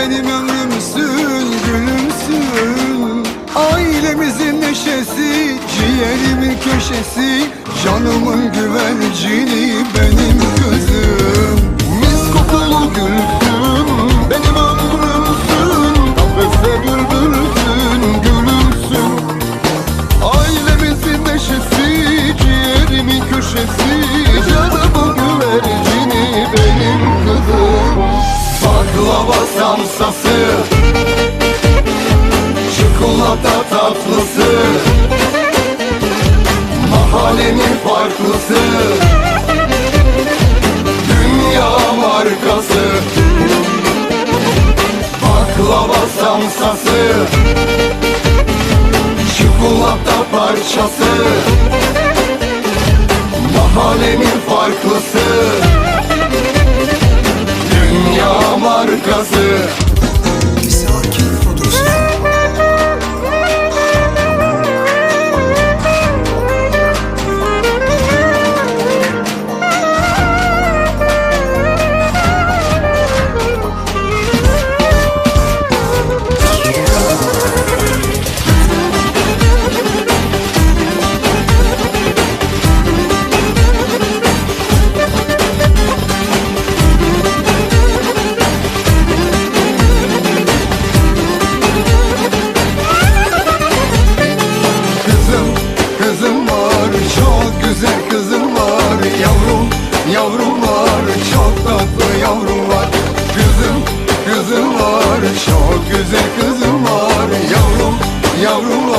benim ömrümsün gülümsün Ailemizin neşesi ciğerimin köşesi Canımın güvercini benim kızım Mis kokulu gülsün benim ömrümsün Kafeste bülbülsün gülümsün Ailemizin neşesi ciğerimin köşesi Baklava samsası Çikolata tatlısı. Mahallenin farklısı. Dünya markası. Baklava samsası. Çikolata parçası. Mahallenin farklısı var Çok güzel kızım var Yavrum, yavrum.